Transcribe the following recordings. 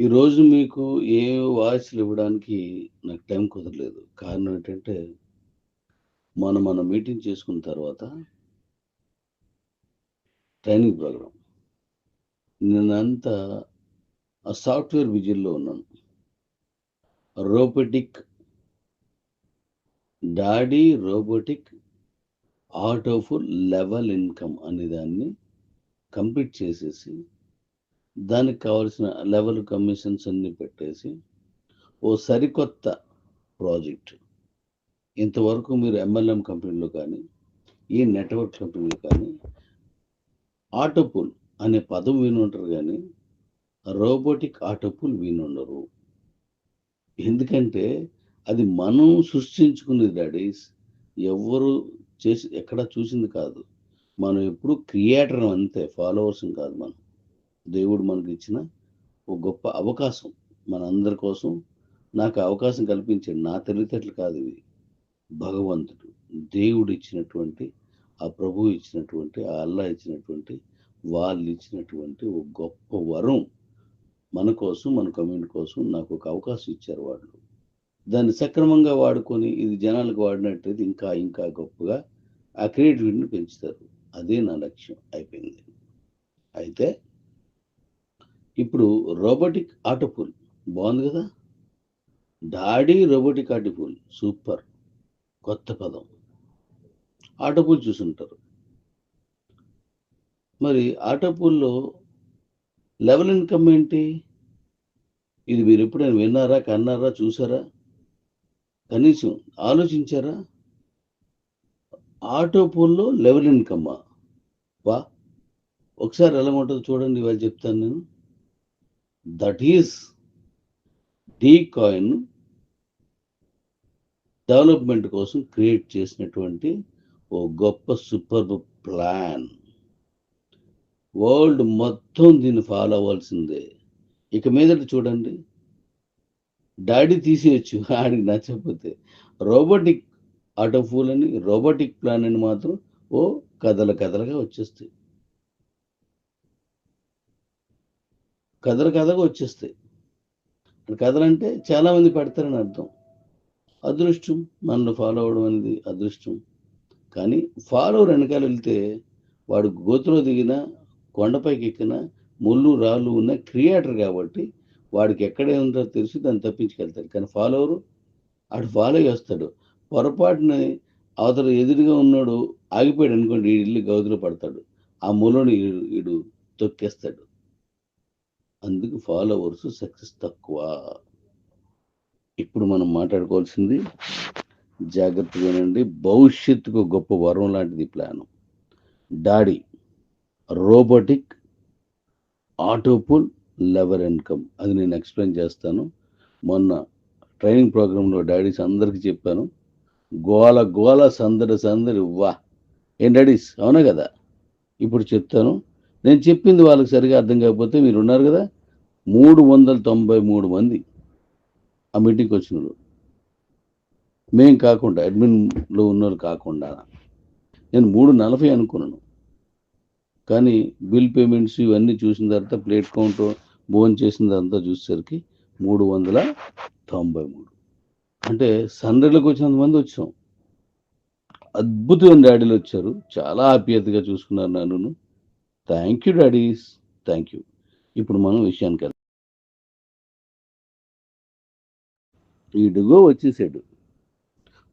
ఈరోజు మీకు ఏ వాయిస్లు ఇవ్వడానికి నాకు టైం కుదరలేదు. కారణం ఏంటంటే మనం మన మీటింగ్ చేసుకున్న తర్వాత ట్రైనింగ్ ప్రోగ్రామ్. నేనంతా ఆ సాఫ్ట్వేర్ విజిల్లో ఉన్నాను. Robotic daddy robotic autopool level income అనే దాన్ని కంప్లీట్ చేసేసి దానికి కావాల్సిన లెవెల్ కమిషన్స్ అన్ని పెట్టేసి ఓ సరికొత్త ప్రాజెక్ట్ ఇంతవరకు మీరు ఎంఎల్ఎం కంపెనీలో కానీ ఈ నెట్వర్క్ కంపెనీలో కానీ ఆటోపుల్ అనే పదం వినుంటారు కానీ రోబోటిక్ ఆటోపుల్ వినుండరు. ఎందుకంటే అది మనం సృష్టించుకునే డాడీస్ ఎవరు చేసి ఎక్కడ చూసింది కాదు. మనం ఎప్పుడు క్రియేటర్ అంతే ఫాలోవర్స్ కాదు మనం. దేవుడు మనకు ఇచ్చిన ఒక గొప్ప అవకాశం మన అందరి కోసం. నాకు అవకాశం కల్పించాడు నా తెలివితేటలు కాదు ఇవి. భగవంతుడు దేవుడు ఇచ్చినటువంటి ఆ ప్రభు ఇచ్చినటువంటి ఆ అల్లా ఇచ్చినటువంటి వాళ్ళు ఇచ్చినటువంటి ఒక గొప్ప వరం మన కోసం మన కమ్యూనిటీ కోసం నాకు ఒక అవకాశం ఇచ్చారు వాళ్ళు. దాన్ని సక్రమంగా వాడుకొని ఇది జనాలకు వాడినట్టయితే ఇంకా ఇంకా గొప్పగా ఆ క్రియేటివిటీని పెంచుతారు. అదే నా లక్ష్యం. అయిపోయింది. అయితే ఇప్పుడు రోబోటిక్ ఆటోపూల్ బాగుంది కదా? Daddy robotic autopool super. కొత్త పదం. ఆటోపూల్ చూసుంటారు. మరి ఆటోపూల్లో లెవెల్ ఇన్కమ్ ఏంటి? ఇది మీరు ఎప్పుడైనా విన్నారా కన్నారా చూసారా? కనీసం ఆలోచించారా? ఆటో పూల్లో లెవెల్ ఇన్కమ్మా. వా. ఒకసారి ఎలా ఉంటుందో చూడండి వాళ్ళు చెప్తాను నేను. That is D coin development కోసం క్రియేట్ చేసినటువంటి ఓ గొప్ప సూపర్ ప్లాన్ వరల్డ్ మొత్తం దీన్ని ఫాలో అవ్వాల్సిందే. ఇక మీదట చూడండి. డాడీ తీసేయచ్చు. ఆడికి నచ్చకపోతే. రోబోటిక్ ఆటో ఫూల్ అని రోబోటిక్ ప్లాన్ అని మాత్రం ఓ కథల కథలుగా వచ్చేస్తాయి. కథలు కథగా వచ్చేస్తాయి కథలంటే చాలా మంది పెడతారని అర్థం. అదృష్టం మనల్ని ఫాలో అవడం అనేది అదృష్టం. కానీ ఫాలోవర్ వెనకాల వెళ్తే వాడు గోతులో దిగిన కొండపైకి ఎక్కిన ముళ్ళు రాళ్ళు ఉన్న క్రియేటర్ కాబట్టి వాడికి ఎక్కడే ఉందో తెలిసి దాన్ని తప్పించుకెళ్తాడు. కానీ ఫాలోవరు ఆడు ఫాలో చేస్తాడు. పొరపాటున అవతల ఎదురుగా ఉన్నాడు ఆగిపోయాడు అనుకోండి ఈ ఇల్లు గౌతులో పడతాడు. ఆ మూలని వీడు తొక్కేస్తాడు. అందుకు ఫాలోవర్స్ సక్సెస్ తక్కువ. ఇప్పుడు మనం మాట్లాడుకోవాల్సింది జాగ్రత్తగానండి. భవిష్యత్తుకు గొప్ప వరం లాంటిది plan. Daddy robotic autopool level income అది నేను ఎక్స్ప్లెయిన్ చేస్తాను. మొన్న ట్రైనింగ్ ప్రోగ్రాంలో డాడీస్ అందరికీ చెప్పాను. గోల గోల సందడి సందడి వా ఏం డాడీస్? అవునా కదా? ఇప్పుడు చెప్తాను. నేను చెప్పింది వాళ్ళకి సరిగా అర్థం కాకపోతే మీరు ఉన్నారు కదా? మూడు వందల తొంభై మూడు మంది ఆ మీటింగ్కి వచ్చినారు మేం కాకుండా అడ్మిన్లో ఉన్నవారు కాకుండా. నేను మూడు నలభై అనుకున్నాను. కానీ బిల్ పేమెంట్స్ ఇవన్నీ చూసిన తర్వాత ప్లేట్ కౌంట్ భోజనం చేసిన తర్వాత చూసేసరికి మూడు వందల తొంభై మూడు. అంటే సండ్రెడ్లకు వచ్చినంత మంది వచ్చాం. అద్భుతమైన డాడీలు వచ్చారు. చాలా ఆప్యాయతగా చూసుకున్నారు నన్ను thank you daddies thank you. ఇప్పుడు మనం విషయానికి వెళ్దాం. ఈడుగో వచ్చేసాడు.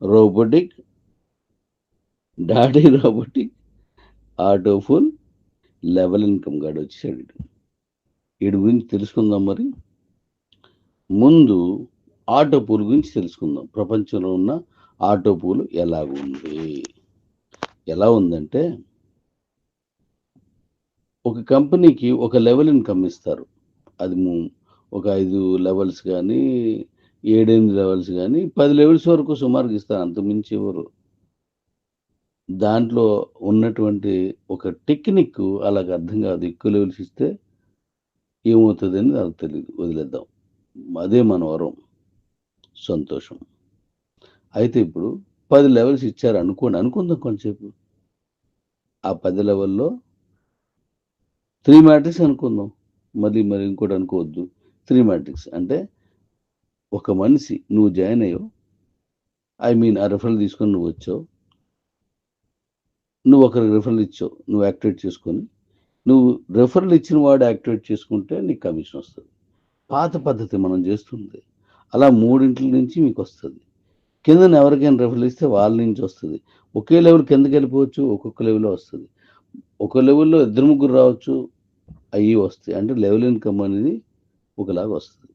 Robotic daddy robotic autopool level income గాడు వచ్చేసాడు ఇటు. వీడి గురించి తెలుసుకుందాం మరి. ముందు ఆటో పూల్ గురించి తెలుసుకుందాం. ప్రపంచంలో ఉన్న ఆటో పూలు ఎలా ఉంది ఎలా ఉందంటే ఒక కంపెనీకి ఒక లెవెల్ ఇన్కమ్ ఇస్తారు అది ఒక ఐదు లెవెల్స్ కానీ ఏడెనిమిది లెవెల్స్ కానీ పది లెవెల్స్ వరకు సుమారుగా ఇస్తారు. అంతమించి ఎవరు? దాంట్లో ఉన్నటువంటి ఒక టెక్నిక్ అలాగ అర్థం కాదు. ఎక్కువ లెవెల్స్ ఇస్తే ఏమవుతుందని నాకు తెలియదు వదిలేద్దాం. అదే మన వరం. సంతోషం. అయితే ఇప్పుడు పది లెవెల్స్ ఇచ్చారు అనుకోండి అనుకుందాం కొంచెంసేపు. ఆ పది లెవెల్లో త్రీ మ్యాట్రిక్స్ అనుకుందాం. మళ్ళీ మరి ఇంకోటి అనుకోవద్దు. త్రీ మ్యాట్రిక్స్ అంటే ఒక మనిషి నువ్వు జాయిన్ అయ్యావు. ఐ మీన్ ఆ రిఫరల్ తీసుకొని నువ్వు వచ్చావు. నువ్వు ఒకరికి రిఫరల్ ఇచ్చావు. నువ్వు యాక్టివేట్ చేసుకొని. నువ్వు రిఫరల్ ఇచ్చిన వాడు యాక్టివేట్ చేసుకుంటే నీకు కమిషన్ వస్తుంది. పాత పద్ధతి మనం చేస్తుంది. అలా మూడింటి నుంచి మీకు వస్తుంది. కింద ఎవరికైనా రెఫరల్ ఇస్తే వాళ్ళ నుంచి వస్తుంది. ఒకే లెవెల్ కిందకి వెళ్ళిపోవచ్చు ఒక్కొక్క లెవెల్లో వస్తుంది. ఒక లెవెల్లో ఇద్దరు ముగ్గురు రావచ్చు అయ్యి వస్తాయి. అంటే లెవెల్ ఇన్కమ్ అనేది ఒకలాగా వస్తుంది.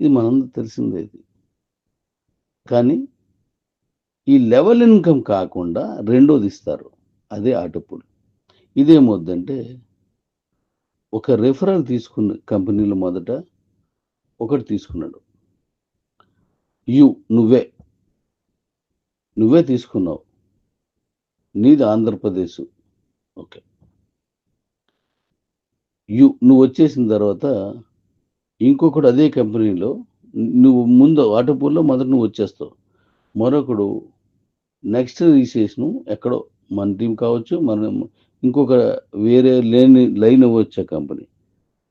ఇది మనందరూ తెలిసిందే ఇది. కానీ ఈ లెవెల్ ఇన్కమ్ కాకుండా రెండోది ఇస్తారు. అదే ఆటోపుల్ ఇదేమొద్దంటే ఒక రెఫరల్ తీసుకున్న కంపెనీలు మొదట ఒకటి తీసుకున్నాడు. యు నువ్వే. నువ్వే తీసుకున్నావు. నీది ఆంధ్రప్రదేశ్. ఓకే. యు నువ్వు వచ్చేసిన తర్వాత ఇంకొకడు అదే కంపెనీలో నువ్వు ముందు ఆటోపూల్లో మొదట నువ్వు వచ్చేస్తావు. మరొకడు నెక్స్ట్ రిజిస్ట్రేషను ఎక్కడో మన టీం కావచ్చు మన ఇంకొక వేరే లేని లైన్ వచ్చే కంపెనీ.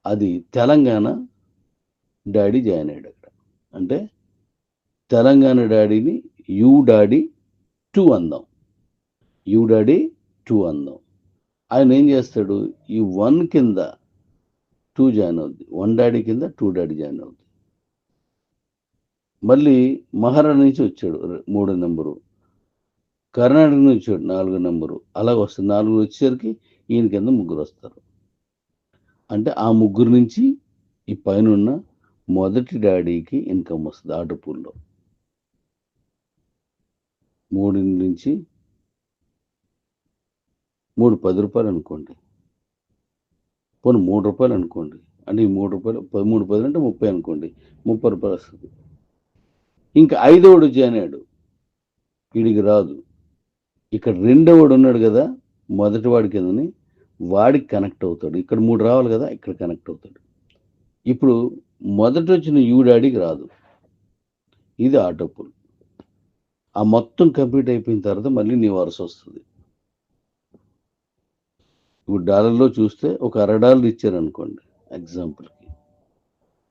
అది తెలంగాణ డాడీ జాయిన్ అయ్యాడు అక్కడ. అంటే తెలంగాణ డాడీని యూ డాడీ టూ అందాం. యూ డాడీ టూ అందాం. ఆయన ఏం చేస్తాడు? ఈ వన్ కింద టూ జాయిన్ అవుద్ది. వన్ డాడీ కింద టూ డాడీ జాయిన్ అవుద్ది. మళ్ళీ మహారాష్ట్ర నుంచి వచ్చాడు మూడో నెంబరు. కర్ణాటక నుంచి వచ్చాడు నాలుగో నెంబరు. అలాగ వస్తుంది. నాలుగు వచ్చేసరికి ఈయన కింద ముగ్గురు వస్తారు. అంటే ఆ ముగ్గురు నుంచి ఈ పైన ఉన్న మొదటి డాడీకి ఇన్కమ్ వస్తుంది ఆటో పూల్లో. మూడు నుంచి మూడు పది రూపాయలు అనుకోండి. పోనీ మూడు రూపాయలు అనుకోండి. అంటే ఈ మూడు రూపాయలు పదమూడు పదులు అంటే ముప్పై అనుకోండి. ముప్పై రూపాయలు వస్తుంది. ఇంకా ఐదవడు జాయినాడు వీడికి రాదు. ఇక్కడ రెండవడు ఉన్నాడు కదా మొదటి వాడి కిందని వాడికి కనెక్ట్ అవుతాడు. ఇక్కడ మూడు రావాలి కదా ఇక్కడ కనెక్ట్ అవుతాడు. ఇప్పుడు మొదట వచ్చిన యూడాడికి రాదు. ఇది ఆటోపుల్ ఆ మొత్తం కంప్లీట్ అయిపోయిన తర్వాత మళ్ళీ నీ వరుస వస్తుంది. ఇప్పుడు డాలర్లో చూస్తే ఒక అర డాలర్ ఇచ్చారనుకోండి ఎగ్జాంపుల్కి.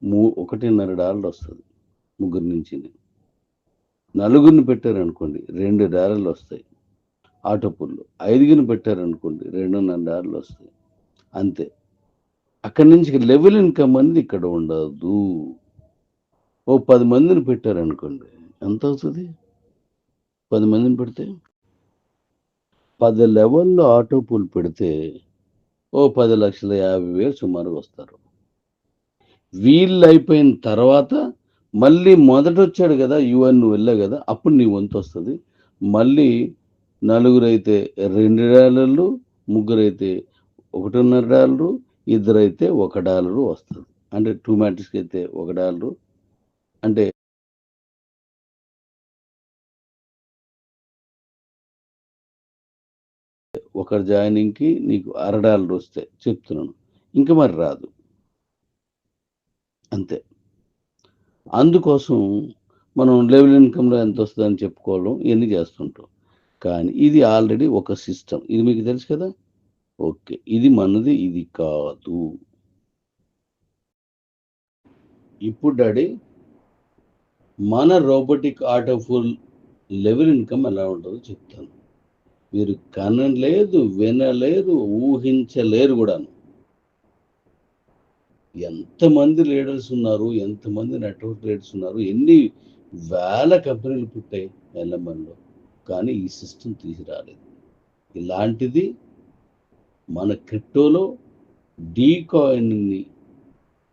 మూ ఒకటిన్నర డాలర్ వస్తుంది ముగ్గురు నుంచి నలుగురిని పెట్టారనుకోండి రెండు డాలర్లు వస్తాయి ఆటోపుల్లు ఐదుగురిని పెట్టారనుకోండి రెండున్నర డాలర్లు వస్తాయి. అంతే. అక్కడి నుంచి లెవెల్ ఇన్కమ్ అనేది ఇక్కడ ఉండదు. ఓ పది మందిని పెట్టారనుకోండి ఎంత అవుతుంది? పది మందిని పెడితే? పది లెవెల్లో ఆటో పూలు పెడితే ఓ పది లక్షల యాభై వేలు సుమారు వస్తారు. వీళ్ళు అయిపోయిన తర్వాత మళ్ళీ మొదట వచ్చాడు కదా యువన్ నువ్వు వెళ్ళావు కదా అప్పుడు నీ వంతు వస్తుంది. మళ్ళీ నలుగురైతే రెండు డాలర్లు ముగ్గురైతే ఒకటిన్నర డాలరు ఇద్దరైతే ఒక డాలరు వస్తుంది. అంటే టూ మ్యాట్రిక్స్కి అయితే ఒక డాలరు అంటే ఒకరి జాయినింగ్కి నీకు అర డాలర్ వస్తే చెప్తున్నాను. ఇంకా మరి రాదు. అంతే. అందుకోసం మనం లెవెల్ ఇన్కమ్లో ఎంత వస్తుందని చెప్పుకోవడం ఇవన్నీ చేస్తుంటాం. కానీ ఇది ఆల్రెడీ ఒక సిస్టమ్. ఇది మీకు తెలుసు కదా? ఓకే. ఇది మనది ఇది కాదు. ఇప్పుడు డాడీ మన robotic autopool level income ఎలా ఉంటుందో చెప్తాను. మీరు కనలేదు వినలేరు ఊహించలేరు కూడాను. ఎంతమంది లీడర్స్ ఉన్నారు ఎంతమంది నెట్వర్క్ లీడర్స్ ఉన్నారు ఎన్ని వేల కంపెనీలు పుట్టాయి ఎల్ఎంఎన్లో కానీ ఈ సిస్టమ్ తీసిరాలేదు. ఇలాంటిది మన క్రిప్టోలో డీ కాయిన్ని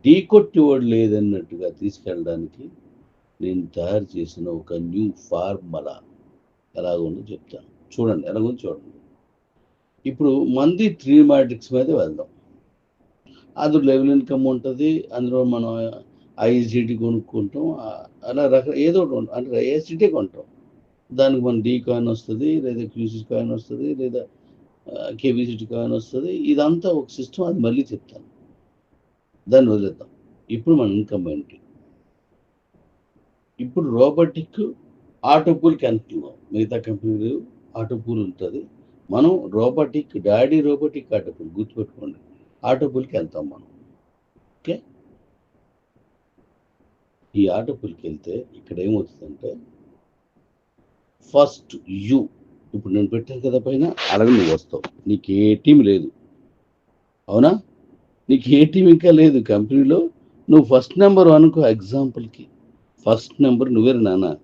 ఢీ కొట్టేవాడు లేదన్నట్టుగా తీసుకెళ్ళడానికి నేను తయారు చేసిన ఒక న్యూ ఫార్ములా ఎలాగుందో చెప్తాను. చూడండి ఎలాగుందో చూడండి. ఇప్పుడు మంది త్రీ మ్యాట్రిక్స్ మీద వెళ్దాం. అది లెవెల్ ఇన్కమ్ ఉంటుంది అందులో మనం ఐఎస్డిటీ కొనుక్కుంటాం అలా రక ఏదో ఒకటి అంటే ఐఎస్డిటీ కొంటాం. దానికి మన డీ కాయిన్ వస్తుంది లేదా క్యూసీ కాయిన్ వస్తుంది లేదా కేబీసీటీ కాయిన్ వస్తుంది. ఇదంతా ఒక సిస్టమ్ అది మళ్ళీ చెప్తాను. దాన్ని వదిలేద్దాం. ఇప్పుడు మన ఇన్కమ్ ఏంటి? ఇప్పుడు రోబోటిక్ ఆటో పూల్ మిగతా కంపెనీలు ఆటోపూల్ ఉంటుంది. మనం రోబోటిక్ డాడీ రోబోటిక్ ఆటోపూల్ గుర్తుపెట్టుకోండి. ఆటోపూల్కి వెళ్తాం మనం. ఓకే? ఈ ఆటోపూల్కి వెళ్తే ఇక్కడ ఏమవుతుందంటే ఫస్ట్ యూ ఇప్పుడు నేను పెట్టాను కదా పైన అలాగే నువ్వు వస్తావు. నీకు ఏ టీం లేదు. అవునా? నీకు ఏ టీం ఇంకా లేదు కంపెనీలో. నువ్వు ఫస్ట్ నెంబర్ అనుకో ఎగ్జాంపుల్కి. ఫస్ట్ నెంబర్ నువ్వే నాన్న?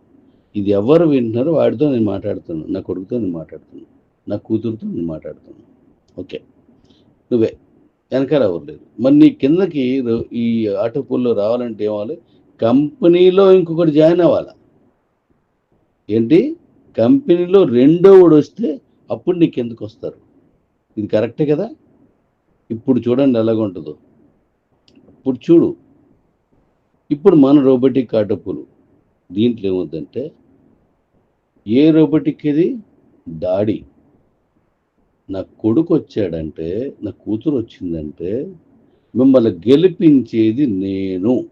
ఇది ఎవరు వింటున్నారో వాడితో నేను మాట్లాడుతున్నాను. నా కొడుకుతో నేను మాట్లాడుతున్నాను. నా కూతురుతో నేను మాట్లాడుతున్నాను. ఓకే. నువ్వే. వెనకాల ఎవరు లేదు మరి నీ కిందకి రో- ఈ ఆటో పూల్లో రావాలంటే ఏమాలి కంపెనీలో ఇంకొకటి జాయిన్ అవ్వాలా? ఏంటి? కంపెనీలో రెండో వాడు వస్తే అప్పుడు నీ కిందకు వస్తారు. ఇది కరెక్టే కదా? ఇప్పుడు చూడండి ఎలాగుంటుందో ఇప్పుడు చూడు. ఇప్పుడు మన రోబోటిక్ ఆటోపులు దీంట్లో ఏమవుద్దంటే ఏ రోబోటిక్ ఇది డాడీ నా కొడుకు వచ్చాడంటే నా కూతురు వచ్చిందంటే మిమ్మల్ని గెలిపించేది నేను.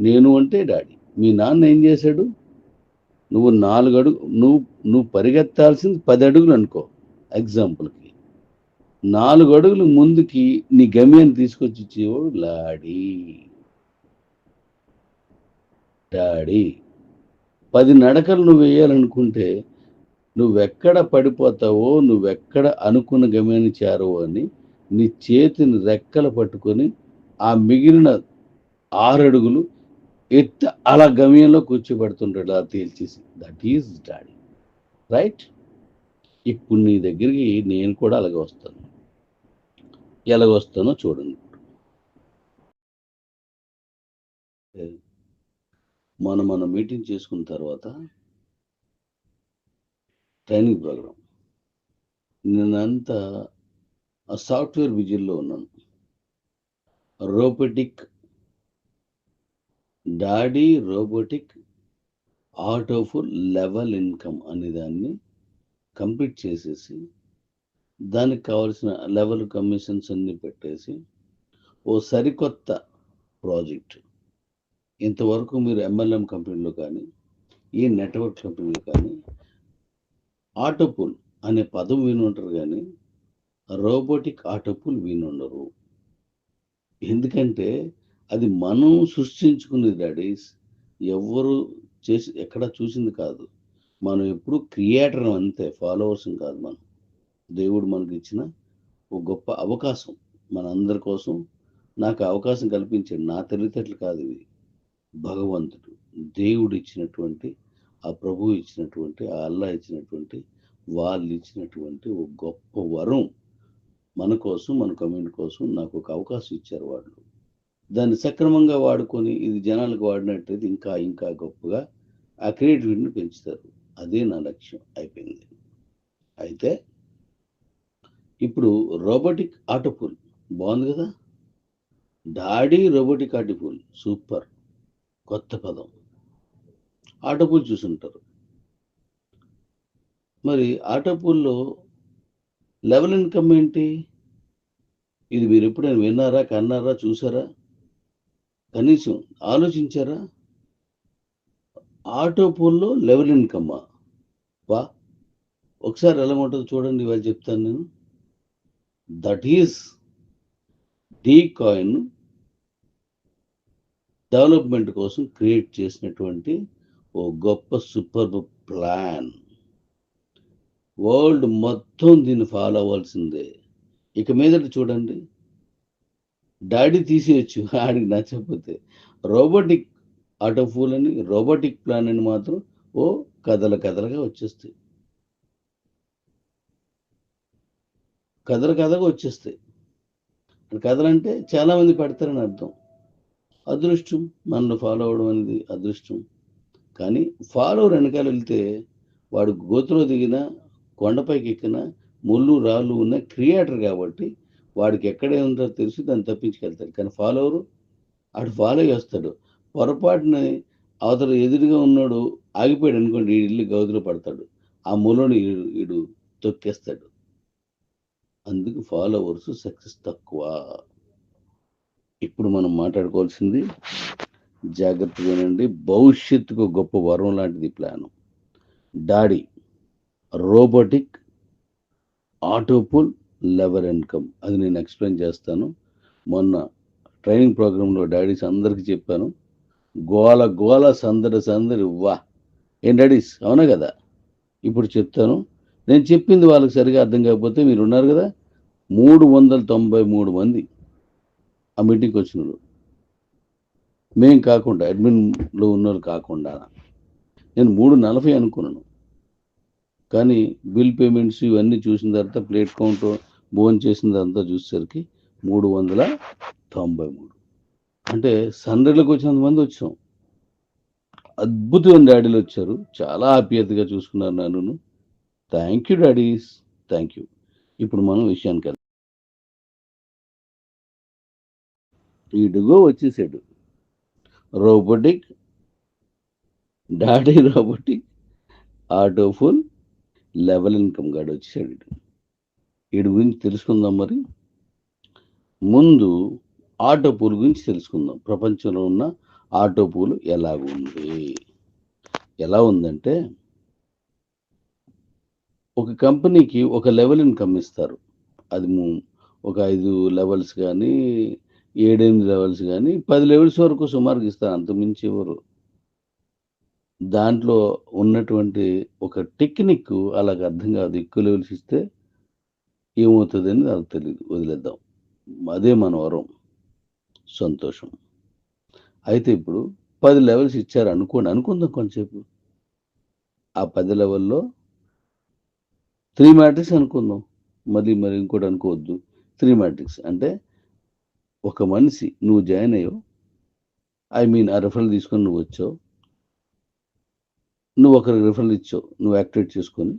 నేను అంటే డాడీ. మీ నాన్న ఏం చేశాడు? నువ్వు నాలుగు అడుగు నువ్వు నువ్వు పరిగెత్తాల్సింది పది అడుగులు అనుకో ఎగ్జాంపుల్కి. నాలుగు అడుగులు ముందుకి నీ గమ్యాన్ని తీసుకొచ్చి ఇచ్చేవాడు లాడీ. డాడీ. పది నడకలు నువ్వు వేయాలనుకుంటే నువ్వెక్కడ పడిపోతావో నువ్వెక్కడ అనుకున్న గమ్యాన్ని చేరవో అని నీ చేతిని రెక్కలు పట్టుకొని ఆ మిగిలిన ఆరడుగులు ఎత్తి ఎత్త అలా గమ్యంలో కూర్చోబెడుతుంటాడు అలా తేల్చేసి. దట్ ఈజ్ డాడీ రైట్ ఇప్పుడు నీ దగ్గరికి నేను కూడా అలాగే వస్తాను. ఎలాగ వస్తానో చూడండి. మనం మనం మీటింగ్ చేసుకున్న తర్వాత ట్రైనింగ్ ప్రోగ్రామ్. నేనంతా ఆ సాఫ్ట్వేర్ విజిల్లో ఉన్నాను. Robotic daddy robotic autopool level income అనే దాన్ని కంప్లీట్ చేసేసి దానికి కావాల్సిన లెవెల్ కమిషన్స్ అన్ని పెట్టేసి ఓ సరికొత్త ప్రాజెక్ట్ ఇంతవరకు మీరు ఎంఎల్ఎం కంపెనీలో కానీ ఈ నెట్వర్క్ కంపెనీలు కానీ ఆటోపూల్ అనే పదం వినుంటారు కానీ రోబోటిక్ ఆటోపూల్ వినుండరు. ఎందుకంటే అది మనం సృష్టించుకునే డాడీస్ ఎవరు చేసి ఎక్కడ చూసింది కాదు. మనం ఎప్పుడు క్రియేటర్ అంతే ఫాలోవర్స్ కాదు మనం. దేవుడు మనకి ఇచ్చిన ఒక గొప్ప అవకాశం. మన అందరి కోసం నాకు అవకాశం కల్పించాడు. నా తెలివితేటలు కాదు ఇది భగవంతుడు దేవుడు ఇచ్చినటువంటి ఆ ప్రభువు ఇచ్చినటువంటి ఆ అల్లా ఇచ్చినటువంటి వాళ్ళు ఇచ్చినటువంటి ఒక గొప్ప వరం మన కోసం మన కమ్యూనిటీ కోసం నాకు ఒక అవకాశం ఇచ్చారు వాళ్ళు. దాన్ని సక్రమంగా వాడుకొని ఇది జనాలకు వాడినట్టయితే ఇంకా ఇంకా గొప్పగా ఆ క్రియేటివిటీని పెంచుతారు. అదే నా లక్ష్యం. అయిపోయింది. అయితే ఇప్పుడు రోబోటిక్ ఆటోపూల్ బాగుంది కదా? Daddy robotic autopool super. కొత్త పదం. ఆటోపూల్ చూసుంటారు. మరి ఆటోపూల్లో లెవెల్ ఇన్కమ్ ఏంటి? ఇది మీరు ఎప్పుడైనా విన్నారా కన్నారా చూసారా? కనీసం ఆలోచించారా? ఆటోపూల్లో లెవెల్ ఇన్కమ్మా వా ఒకసారి ఎలా ఉంటుందో చూడండి ఇవాళ చెప్తాను నేను. That is D coin development కోసం క్రియేట్ చేసినటువంటి ఓ గొప్ప సూపర్ ప్లాన్. వరల్డ్ మొత్తం దీన్ని ఫాలో అవ్వాల్సిందే. ఇక మీదట చూడండి. డాడీ తీసేయచ్చు ఆడికి నచ్చకపోతే. రోబోటిక్ ఆటోఫూల్ అని రోబోటిక్ ప్లాన్ అని మాత్రం ఓ కథల కథలుగా వచ్చేస్తాయి. కథల కథగా వచ్చేస్తాయి. కథలు అంటే చాలామంది పెడతారని అర్థం. అదృష్టం నన్ను ఫాలో అవడం అనేది అదృష్టం. కానీ ఫాలోవర్ వెనకాల వెళ్తే వాడు గోతులో దిగిన కొండపైకి ఎక్కిన ముళ్ళు రాళ్ళు ఉన్న క్రియేటర్ కాబట్టి వాడికి ఎక్కడే ఉందో తెలిసి దాన్ని తప్పించుకెళ్తాడు. కానీ ఫాలోవరు ఆడు ఫాలో చేస్తాడు. పొరపాటున అవతల ఎదురుగా ఉన్నాడు ఆగిపోయాడు అనుకోండి ఈ ఇల్లు గౌతులు పడతాడు. ఆ మూలని వీడు తొక్కేస్తాడు. అందుకు ఫాలోవర్స్ సక్సెస్ తక్కువ. ఇప్పుడు మనం మాట్లాడుకోవాల్సింది జాగ్రత్తగా వినండి. భవిష్యత్తుకు గొప్ప వరం లాంటిది plan daddy robotic autopool level income అది నేను ఎక్స్ప్లెయిన్ చేస్తాను. మొన్న ట్రైనింగ్ ప్రోగ్రాంలో డాడీస్ అందరికీ చెప్పాను. గోల గోల సందడి సందడి వా. ఏం డాడీస్ అవునా కదా? ఇప్పుడు చెప్తాను. నేను చెప్పింది వాళ్ళకి సరిగా అర్థం కాకపోతే మీరు ఉన్నారు కదా? మూడు వందల తొంభై మూడు మంది. ఆ మీటింగ్కి వచ్చినారు మేం కాకుండా అడ్మిన్లో ఉన్నారు కాకుండా నేను మూడు నలభై అనుకున్నాను. కానీ బిల్ పేమెంట్స్ ఇవన్నీ చూసిన తర్వాత ప్లేట్ కౌంట్ భోజనం చేసిన తర్వాత చూసేసరికి మూడు వందల తొంభై మూడు. అంటే సండ్రీలకు వచ్చినంత మంది వచ్చాం. అద్భుతమైన డాడీలు వచ్చారు. చాలా ఆప్యాయతగా చూసుకున్నారు నన్ను thank you daddies thank you ఇప్పుడు మనం విషయానికి ఈడుగో వచ్చేసాడు. Robotic daddy robotic auto level income గాడు వచ్చేసాడు వీడి గురించి తెలుసుకుందాం మరి. ముందు ఆటో పూల్ గురించి తెలుసుకుందాం. ప్రపంచంలో ఉన్న ఆటో పూల్ ఉంది? ఎలా ఉందంటే ఒక కంపెనీకి ఒక లెవెల్ ఇన్కమ్ ఇస్తారు. అది ఒక ఐదు లెవెల్స్ కానీ ఏడెనిమిది లెవెల్స్ కానీ పది లెవెల్స్ వరకు సుమారుగా ఇస్తారు అంతమించి ఎవరు? దాంట్లో ఉన్నటువంటి ఒక టెక్నిక్ అలాగ అర్థం కాదు. ఎక్కువ లెవెల్స్ ఇస్తే ఏమవుతుంది అని నాకు తెలియదు వదిలేద్దాం. అదే మన వరం. సంతోషం. అయితే ఇప్పుడు పది లెవెల్స్ ఇచ్చారు అనుకోండి. అనుకుందాం కొంచెంసేపు ఆ పది లెవెల్లో త్రీ మ్యాట్రిక్స్ అనుకుందాం. మళ్ళీ మరి ఇంకోటి అనుకోవద్దు. త్రీ మ్యాట్రిక్స్ అంటే ఒక మనిషి నువ్వు జాయిన్ అయ్యావు ఐ మీన్ ఆ రిఫరల్ తీసుకొని నువ్వు వచ్చావు నువ్వు ఒకరికి రిఫరల్ ఇచ్చావు నువ్వు యాక్టివేట్ చేసుకొని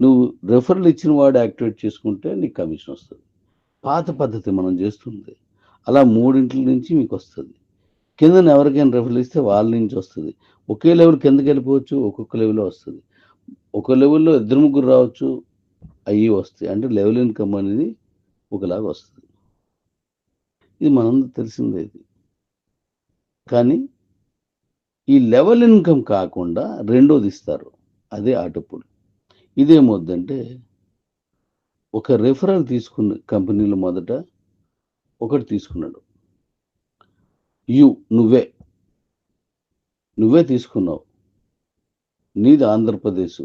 నువ్వు రిఫరల్ ఇచ్చిన వాడు యాక్టివేట్ చేసుకుంటే నీకు కమిషన్ వస్తుంది. పాత పద్ధతి మనం చేస్తుంది. అలా మూడింటి నుంచి మీకు వస్తుంది. కింద ఎవరికైనా రిఫరల్ ఇస్తే వాళ్ళ నుంచి వస్తుంది. ఒకే లెవెల్ కిందకి వెళ్ళిపోవచ్చు ఒక్కొక్క లెవెల్లో వస్తుంది. ఒక లెవెల్లో ఇద్దరు ముగ్గురు రావచ్చు అయ్యి వస్తాయి. అంటే లెవెల్ ఇన్కమ్ అనేది ఒకలాగా వస్తుంది. ఇది మనందరూ తెలిసిందే ఇది. కానీ ఈ లెవెల్ ఇన్కమ్ కాకుండా రెండోది ఇస్తారు. అదే ఆటోపుల్ ఇదేమొద్దంటే ఒక రెఫరల్ తీసుకున్న కంపెనీలు మొదట ఒకటి తీసుకున్నాడు. యు నువ్వే. నువ్వే తీసుకున్నావు. నీది ఆంధ్రప్రదేశ్.